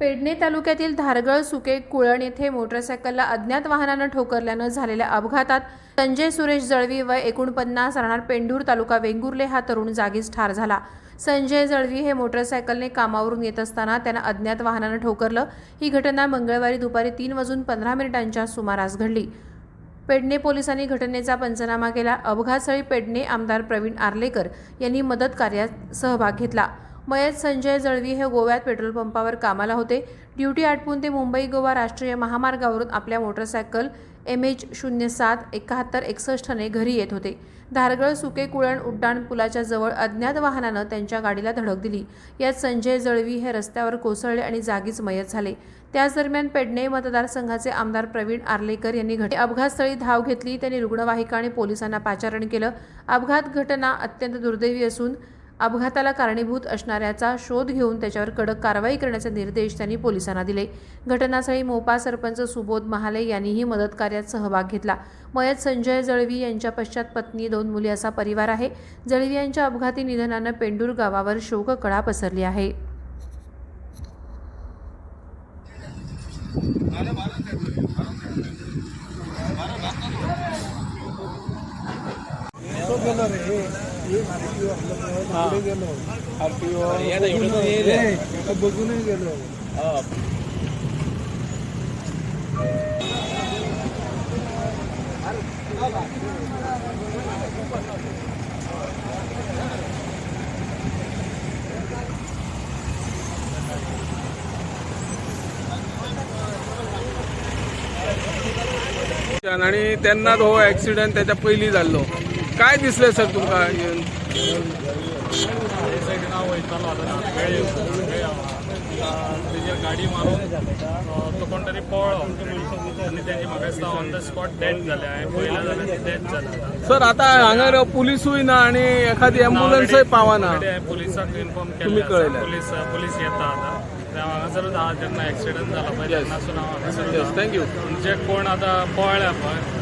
पेडणे तालुक्यातील धारगळ सुके कुळण येथे मोटरसायकलला अज्ञात वाहनानं ठोकरल्यानं झालेल्या अपघातात संजय सुरेश जळवी वय एकोणपन्नास राहणार पेंढूर तालुका वेंगुर्ले हा तरुण जागीच ठार झाला. संजय जळवी हे मोटरसायकलने कामावरून येत असताना त्यांना अज्ञात वाहनानं ठोकरलं. ही घटना मंगळवारी दुपारी तीन वाजून पंधरा मिनिटांच्या सुमारास घडली. पेडणे पोलिसांनी घटनेचा पंचनामा केला. अपघातस्थळी पेडणे आमदार प्रवीण आर्लेकर यांनी मदत कार्यात सहभाग घेतला. मयत संजय जळवी हे गोव्यात पेट्रोल पंपावर कामाला होते. ड्युटी आटपून ते मुंबई गोवा राष्ट्रीय महामार्गावरून आपल्या मोटरसायकल एम एच शून्य सात एकाहत्तर एकसष्टने घरी येत होते. धारगळ सुके कुळण उड्डाण पुलाच्या जवळ अज्ञात वाहनानं त्यांच्या गाडीला धडक दिली. यात संजय जळवी हे रस्त्यावर कोसळले आणि जागीच मयत झाले. त्याच दरम्यान पेडणे मतदारसंघाचे आमदार प्रवीण आर्लेकर यांनी घट अपघातस्थळी धाव घेतली. त्यांनी रुग्णवाहिका आणि पोलिसांना पाचारण केलं. अपघात घटना अत्यंत दुर्दैवी असून अपघाताला कारणीभूत असणाऱ्याचा शोध घेऊन त्याच्यावर कडक कारवाई करण्याचे निर्देश त्यांनी पोलिसांना दिले. घटनास्थळी मोपा सरपंच सुबोध महाले यांनीही मदत कार्यात सहभाग घेतला. मयत संजय जळवी यांच्या पश्चात पत्नी दोन मुली असा परिवार आहे. जळवी यांच्या अपघाती निधनानं पेंडूर गावावर शोककळा पसरली आहे. Gracias. गेलो बघूनही गेलो आणि त्यांना तो ऍक्सिडेंट त्याच्या पहिली जाल्लो काय दिसलें सर तुमकां तेजेर गाडी मारून तो कोण तरी पळ्ळो आनी तेजी म्हाका दिसता ऑन द स्पॉट डेथ जाले हांवें पळयलें जाल्यार ती डेथ जाला सर आता हांगा पुलिसूय ना आणि एखादी अँब्युलन्सय पावना पुलिसाक इन्फॉर्म केलें. पुलीस पुलीस येता आतां हांगासरूच आहा जेन्ना एक्सिडंट जाला पळय तेन्नासून हांव हांगासरूच Yes, आहा. thank you. जे कोण आतां पळ्ळ्या पळय